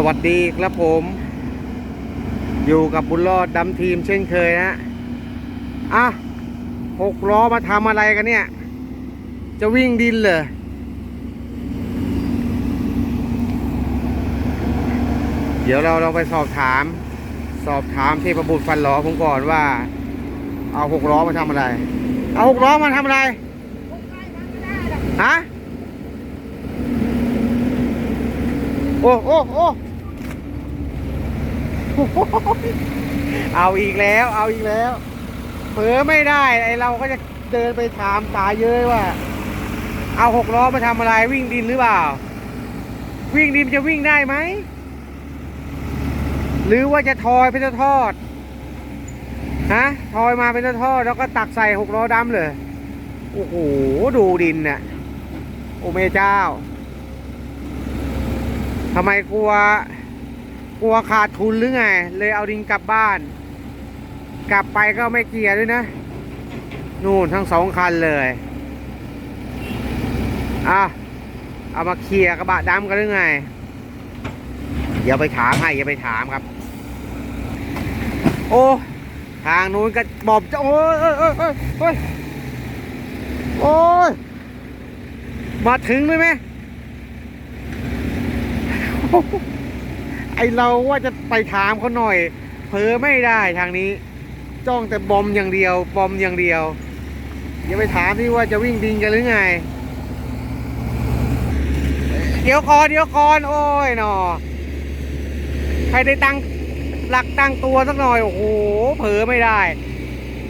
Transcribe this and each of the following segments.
สวัสดีครับผม อยู่กับบุญรอดดำทีมเช่นเคยนะอะหกล้อมาทำอะไรกันเนี่ย จะวิ่งดินเหรอเดี๋ยวเราเราไปสอบถาม สอบถามเทพบุตรฟันหลอผมก่อนว่า เอาหกล้อมาทำอะไร เอาหกล้อมาทำอะไรฮะโอ้โอ้โอ้ เอาอีกแล้วเอาอีกแล้วเผลอไม่ได้ไอเราก็จะเดินไปถามตาเย้ยว่า เอาหกล้อมาทำอะไรวิ่งดินหรือเปล่า วิ่งดินจะวิ่งได้ไหม หรือว่าจะทอยเป็นทอดฮะทอยมาเป็นทอดแล้วก็ตักใส่หกล้อดำเลยโอ้โหดูดินน่ะโอเมเจ้าทำไมกลัว กลัวขาดทุนหรือไง เลยเอาดินกลับบ้าน กลับไปก็ไม่เกียร์ด้วยนะ นู่นทั้งสองคันเลย อะ เอามาเคลียร์กระบะดำกันหรือไงเดี๋ยวไปถามให้อย่าไปถามครับ โอ้ทางนู้นก็บอบจะโอ้ยโอ้ยโอ้ยโอ้ยโอ้ยโอ้ยมาถึงเลยไหม ไอเราว่าจะไปถามเขาหน่อย เผลอไม่ได้ทางนี้ จ้องแต่บอมอย่างเดียว บอมอย่างเดียวอย่าไปถามที่ว่าจะวิ่งดินกันหรือไง เดี๋ยวก่อนเดี๋ยวก่อนโอ้ยหนอใครได้ตั้งหลักตั้งตัวสักหน่อยโอ้โหเผลอไม่ได้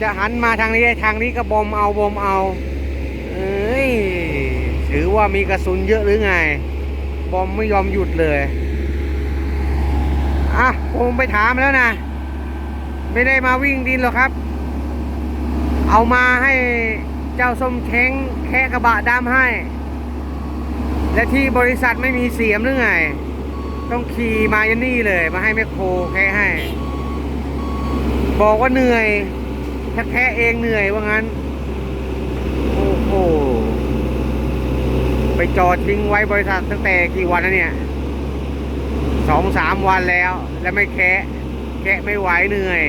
จะหันมาทางนี้ทางนี้ก็บอมเอาบอมเอาเอ้ยถือว่ามีกระสุนเยอะหรือไง บอมไม่ยอมหยุดเลย อะผมไปถามแล้วนะ ไม่ได้มาวิ่งดินหรอกครับ เอามาให้เจ้าส้มเช้งแค่กระบะดำให้ และที่บริษัทไม่มีเสียมหรือไง ต้องขี่มายันนี่เลย มาให้แมคโครแค่ให้ บอกว่าเหนื่อยถ้าแค่เองเหนื่อยว่างั้น โอ้โห ไปจอดทิ้งไว้บริษัทตั้งแต่กี่วันแล้วเนี่ย สองสามวันแล้ว แล้วไม่แคะแคะไม่ไหวเหนื่อย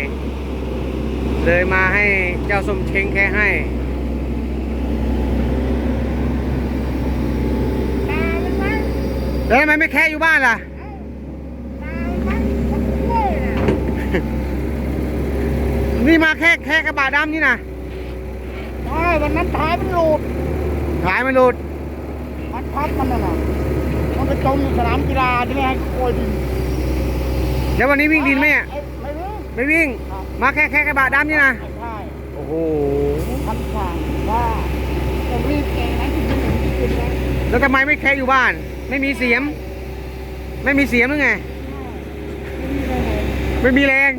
เลยมาให้เจ้าสมเชงแค่ให้ตามันไหมแล้วทำไมไม่แคะอยู่บ้านล่ะตามันมันกล้วยน่ะนี่มาแค่แค่กระบะดำนี่นะใช่วันนั้นท้ายมันหลุดขายไม่หลุดพัดพัดมันน่ะนะมัน ไปจมอยู่สนามกีฬาที่นี่ให้โกยดินแล้ววันนี้วิ่งดินไหมอะเอ้ยไม่รู้ไม่วิ่ง มาแค่แค่กระบะดำนี่นะใช่โอ้โหพันขวางว่าจะรีบเองนะที่จะหนีกินนะแล้วทำไมไม่แค่อยู่บ้าน ไม่มีเสียม ไม่มีเสียมหรือไง ไม่มีแรง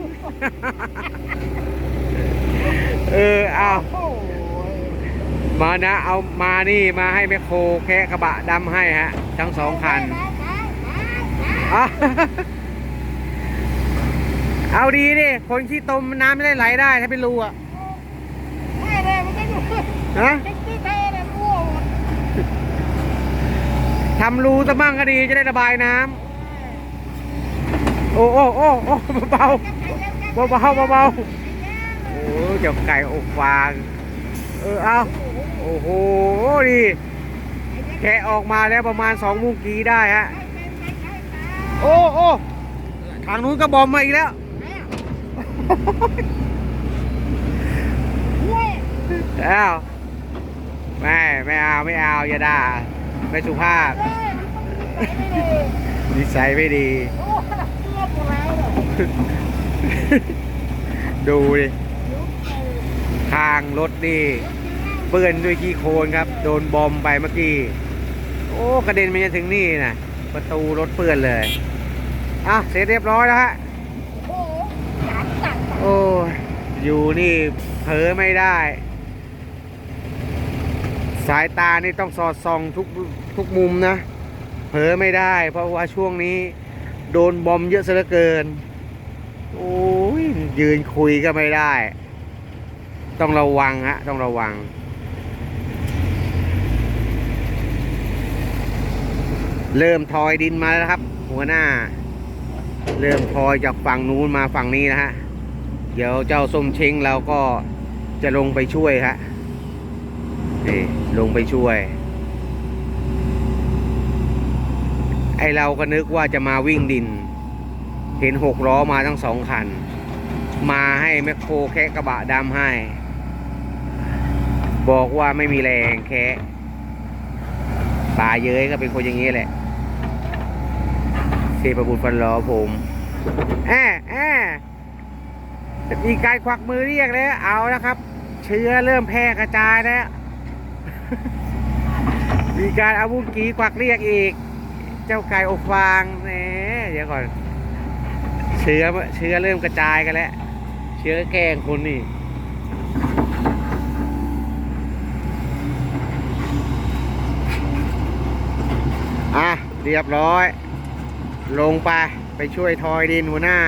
เออเอาโอ้ย มานะเอามานี่มาให้แมคโครแค่กระบะดำให้ฮะ ทั้งสองคัน เอาดีดิคนขี้ตมน้ำไม่ได้ไหลได้ถ้าเป็นรูอะไม่เลยมันก็อยู่ฮะทำรูซะมั่งก็ดีจะได้ระบายน้ำโอ้โอ้โอ้โอ้เบาเบาเบาเบาโอ้เจ้าไก่อกฟางเออเอา โอ้โหดีแกะออกมาแล้วประมาณสองมุงกีได้ฮะโอ้โอ้ทางนู้นก็บอมมาอีกแล้วอ้าวไม่ไม่เอาไม่เอาอย่าด่าไม่สุภาพนิสัยไม่ดี ดูดิทางรถนี่ เปื้อนด้วยขี้โคลนครับ โดนบอมไปเมื่อกี้ โอ้กระเด็นไปจนถึงนี่นะประตูรถเปื้อนเลยอะเสร็จเรียบร้อยแล้วฮะโอ้ยอยู่นี่เผลอไม่ได้ สายตานี่ต้องสอดส่องทุกทุกมุมนะเผลอไม่ได้ เพราะว่าช่วงนี้ โดนบอมเยอะซะเหลือเกิน โอ้ยยืนคุยก็ไม่ได้ ต้องระวังฮะต้องระวัง เริ่มทอยดินมาแล้วครับ หัวหน้า เริ่มทอยจากฝั่งนู้นมาฝั่งนี้นะฮะเดี๋ยวเจ้าส้มเช้งเราก็จะลงไปช่วยฮะนี่ลงไปช่วย ไอเราก็นึกว่าจะมาวิ่งดิน เห็นหกล้อมาทั้งสองคัน มาให้แมคโครแคะกระบะดำให้ บอกว่าไม่มีแรงแคะป่าเย้ยก็เป็นคนอย่างนี้แหละ เทพบุตรฟันล้อผมแอะแอะมีการควักมือเรียกแล้ว เอาแล้วครับ เชื้อเริ่มแพร่กระจายแล้ว มีการเอาบุ้งกีควักเรียกอีก เจ้าไก่อบฟางแหมเดี๋ยวก่อน เชื้อเชื้อเริ่มกระจายกันแล้ว เชื้อแกงคนนี่อะเรียบร้อย ลงไปไปช่วยทอยดินหัวหน้า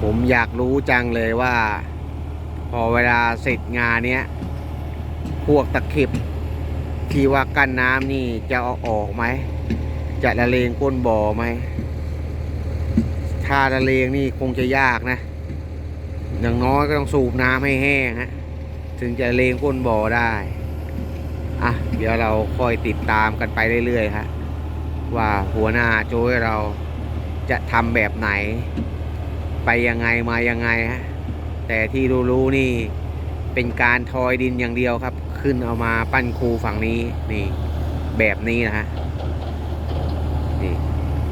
ผมอยากรู้จังเลยว่า พอเวลาเสร็จงานเนี้ย พวกตะเข็บที่ว่ากั้นน้ำนี่จะเอาออกไหม จะละเลงก้นบ่อไหม ถ้าละเลงนี่คงจะยากนะ อย่างน้อยก็ต้องสูบน้ำให้แห้งฮะ ถึงจะเลงก้นบ่อได้ อะ เดี๋ยวเราคอยติดตามกันไปเรื่อยๆฮะว่าหัวหน้าโจ้ยเราจะทำแบบไหน ไปยังไงมายังไงฮะแต่ที่รู้ๆนี่เป็นการทอยดินอย่างเดียวครับ ขึ้นเอามาปั้นคูฝั่งนี้นี่ แบบนี้นะฮะนี่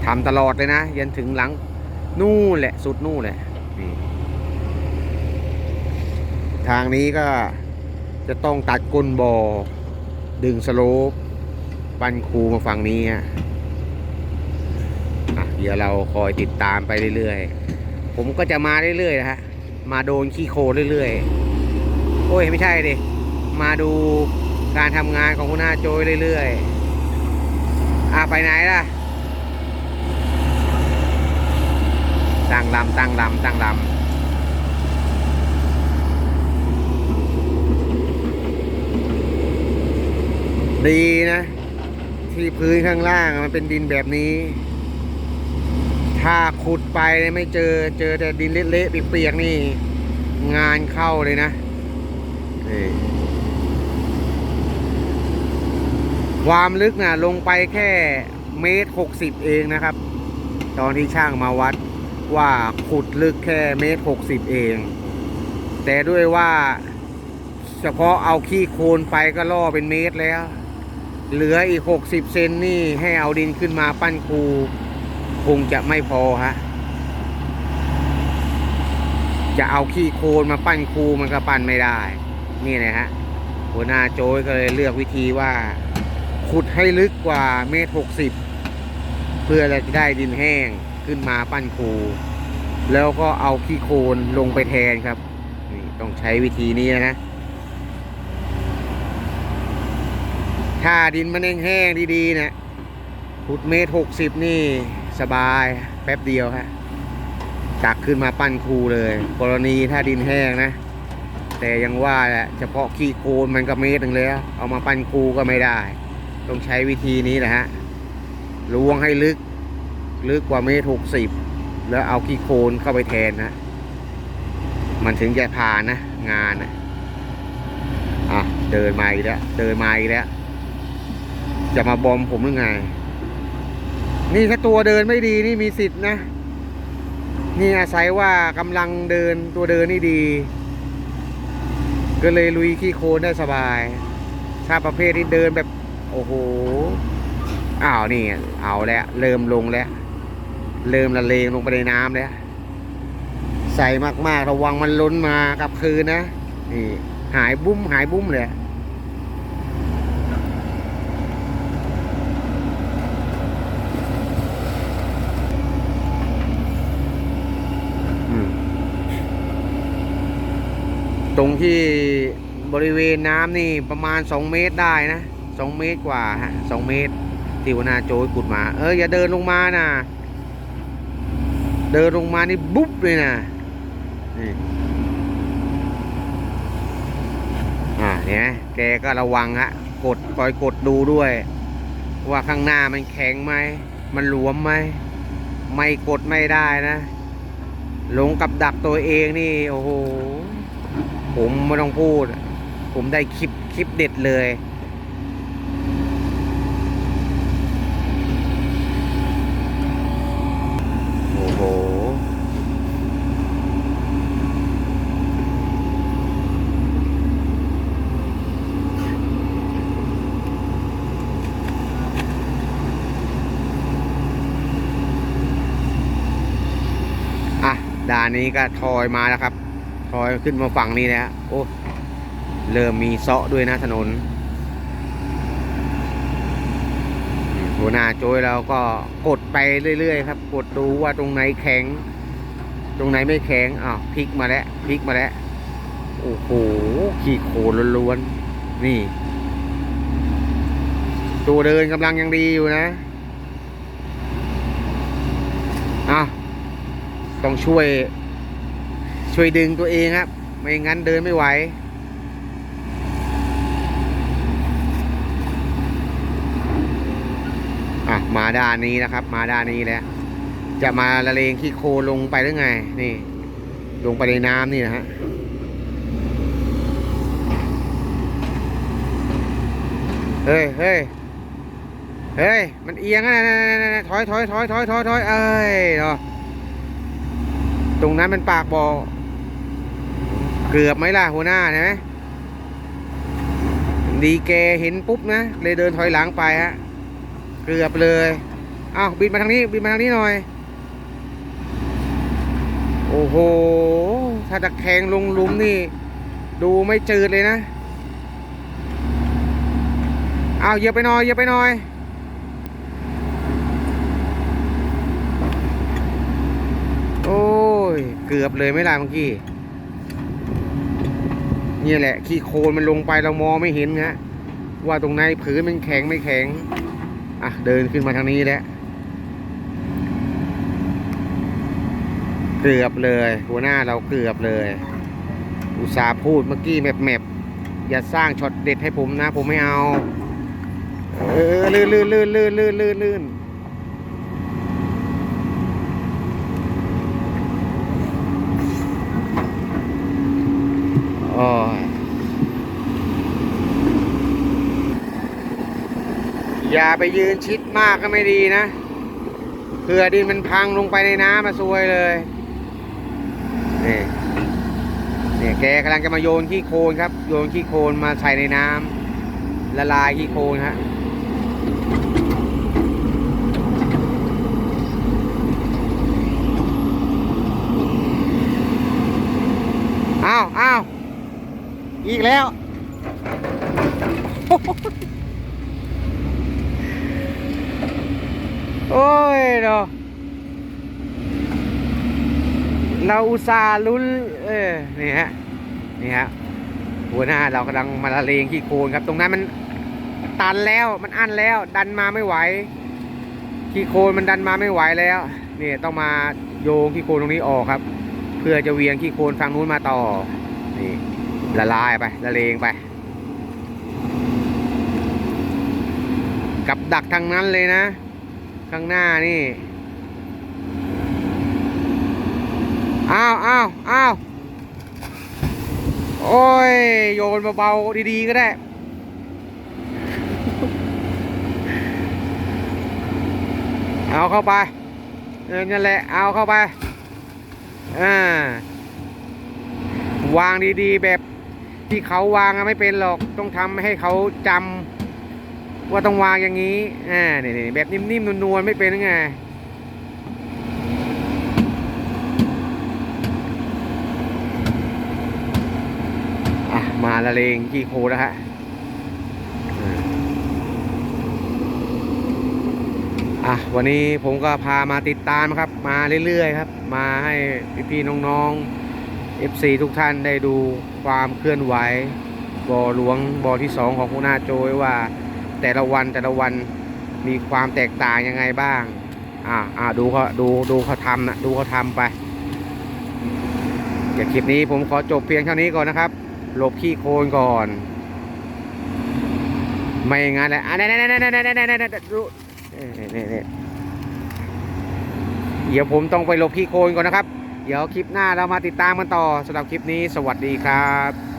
ทำตลอดเลยนะ ยันถึงหลัง นู่นแหละสุดนู่นแหละนี่ทางนี้ก็ จะต้องตัดก้นบอ่อ ดึงสโลปปั้นคูมาฝั่งนี้ฮะอะเดี๋ยวเราคอยติดตามไปเรื่อยๆ ผมก็จะมาเรื่อยๆนะฮะ มาโดนขี้โคลเรื่อยๆ โอ้ยไม่ใช่ดิ มาดูการทำงานของคุณหน้าโจยเรื่อยๆ อะไปไหนล่ะตั้งลำตั้งลำตั้งลำ ดีนะ ที่พื้นข้างล่างมันเป็นดินแบบนี้ ถ้าขุดไปไม่เจอเจอแต่ดินเละๆเปียกๆนี่ งานเข้าเลยนะนี่ความลึกนะลงไปแค่เมตรหกสิบเองนะครับ ตอนที่ช่างมาวัดว่าขุดลึกแค่เมตรหกสิบเอง แต่ด้วยว่า เฉพาะเอาขี้โคลนไปก็ล่อเป็นเมตรแล้ว เหลืออีกหกสิบเซนนี่ให้เอาดินขึ้นมาปั้นคูคงจะไม่พอฮะ จะเอาขี้โคลนมาปั้นคูมันก็ปั้นไม่ได้ นี่นะฮะ หัวหน้าโจ้ยก็เลยเลือกวิธีว่า ขุดให้ลึกกว่าเมตรหกสิบเพื่อจะได้ดินแห้งขึ้นมาปั้นคูแล้วก็เอาขี้โคลนลงไปแทนครับ นี่ต้องใช้วิธีนี้นะ ถ้าดินมันแห้งๆดีๆเนะขุดเมตรหกสิบนี่สบายแป๊บเดียวฮะตักขึ้นมาปั้นคูเลย กรณีถ้าดินแห้งนะ แต่ยังว่าแหละเฉพาะขี้โคลนมันก็เมตรหนึ่งแล้ว เอามาปั้นคูก็ไม่ได้ ต้องใช้วิธีนี้แหละฮะล้วงให้ลึกลึกกว่าเมตรหกสิบแล้วเอาขี้โคลนเข้าไปแทนนะมันถึงจะผ่านนะงานนะอะเดินมาอีกแล้วเดินมาอีกแล้ว จะมาบอมผมหรือไง นี่ถ้าตัวเดินไม่ดีนี่มีสิทธิ์นะ นี่อาศัยว่ากำลังเดินตัวเดินนี่ดี ก็เลยลุยขี้โคลนได้สบาย ถ้าประเภทที่เดินแบบ โอ้โห อ้าวนี่เอาแล้วเริ่มลงแล้ว เริ่มละเลงลงไปในน้ำแล้วใส่มากๆระวังมันล้นมากับคืนนะนี่หายบุ้มหายบุ้มเลย ตรงที่บริเวณน้ำนี่ประมาณสองเมตรได้นะสองเมตรกว่าฮะสองเมตรที่วนาโจยขุดมา เอออย่าเดินลงมานะเดินลงมานี่บุ๊บเลยนะนี่อ่าเนี่ยแกก็ระวังฮะกดคอยกดดูด้วย ว่าข้างหน้ามันแข็งไหมมันหลวมไหมไม่กดไม่ได้นะ ลงกับดักตัวเองนี่ โอ้โห ผมไม่ต้องพูด ผมได้คลิปคลิปเด็ดเลย โอ้โห อะด่านนี้ก็ทอยมาแล้วครับ ทอยขึ้นมาฝั่งนี้แล้วโอ้เริ่มมีเซาะด้วยนะถนนหัวหน้าโจยเราก็กดไปเรื่อยๆครับ กดดูว่าตรงไหนแข็ง ตรงไหนไม่แข็งอ้าวพลิกมาแล้วพลิกมาแล้วโอ้โหขี่โคลล้วนๆนี่ ตัวเดินกำลังยังดีอยู่นะอ้าต้องช่วย ช่วยดึงตัวเองครับ ไม่งั้นเดินไม่ไหว อะ มาด้านนี้นะครับ มาด้านนี้แล้ว จะมาละเลงขี้โคลงไปหรือไง นี่ ลงไปในน้ำนี่นะฮะเฮ้ยเฮ้ยเฮ้ย มันเอียงนะนะนะนะนะถอยถอยถอยถอยถอยถอยเอ้ยเนาะตรงนั้นเป็นปากบ่อ เกือบไหมล่ะหัวหน้าเห็นไหมดีเกเห็นปุ๊บนะ เลยเดินถอยหลังไปฮะ เกือบเลยอ้าวบินมาทางนี้บินมาทางนี้หน่อย โอ้โห ถ้าตะแคงลงลุมนี่ ดูไม่จืดเลยนะอ้าวเหยียบไปหน่อยเหยียบไปหน่อยโอ้ย เกือบเลยไม่ได้เมื่อกี้ นี่แหละขี้โคลนมันลงไปเรามองไม่เห็นฮะว่าตรงไหนผืนมันแข็งไม่แข็ง อะ เดินขึ้นมาทางนี้แล้วเกือบเลย หัวหน้าเราเกือบเลย อุตส่าห์พูดเมื่อกี้แมบแมบอย่าสร้างช็อตเด็ดให้ผมนะ ผมไม่เอา เออลื่นลื่นลื่นลื่นลื่นลื่นลื่นโอ้ย อย่าไปยืนชิดมากก็ไม่ดีนะเผื่อดินมันพังลงไปในน้ำมาซวยเลยนี่เนี่ยแกกำลังจะมาโยนขี้โคลนครับ โยนขี้โคลนมาใส่ในน้ำละลายขี้โคลนฮะอ้าวอ้าวอีกแล้ว โอ้ยเนาะเราอุตส่าห์ลุ้นเออนี่ฮะนี่ฮะหัวหน้าเรากำลังมาละเลงขี้โคลนครับ ตรงนั้นมันตันแล้วมันอั้นแล้ว ดันมาไม่ไหวขี้โคลนมันดันมาไม่ไหวแล้วนี่ต้องมาโยงขี้โคลนตรงนี้ออกครับ เพื่อจะเวียงขี้โคลนฝั่งนู้นมาต่อนี่ละลายไปละเลงไป กับดักทางนั้นเลยนะ ข้างหน้านี่อ้าวอ้าวอ้าวโอ้ย โยนเบาๆดีๆก็ได้ เอาเข้าไปเออนั่นแหละ เอาเข้าไป อ่า วางดีๆแบบที่เขาวางไม่เป็นหรอก ต้องทำให้เขาจำ ว่าต้องวางอย่างนี้อ่านี่ๆแบบนิ่มๆนวลๆไม่เป็นยังไงอะมาละเลงขี้โคแล้วฮะอ่าอะวันนี้ผมก็พามาติดตามครับ มาเรื่อยๆครับ มาให้พี่ๆน้องๆ FC ทุกท่านได้ดูความเคลื่อนไหวบ่อหลวงบ่อที่สองของคุณนาโจยว่า แต่ละวันแต่ละวันมีความแตกต่างยังไงบ้าง อ่าอ่าดูเขาดูดูเขาทำนะดูเขาทำไปเดี๋ยวคลิปนี้ผมขอจบเพียงเท่านี้ก่อนนะครับหลบขี้โคลนก่อน ไม่งั้นแหละอันนี้นี่นี่นี่นี่นี่นี่ดูนี่นี่นี่เดี๋ยวผมต้องไปหลบขี้โคลนก่อนนะครับ เดี๋ยวคลิปหน้าเรามาติดตามกันต่อสำหรับคลิปนี้สวัสดีครับ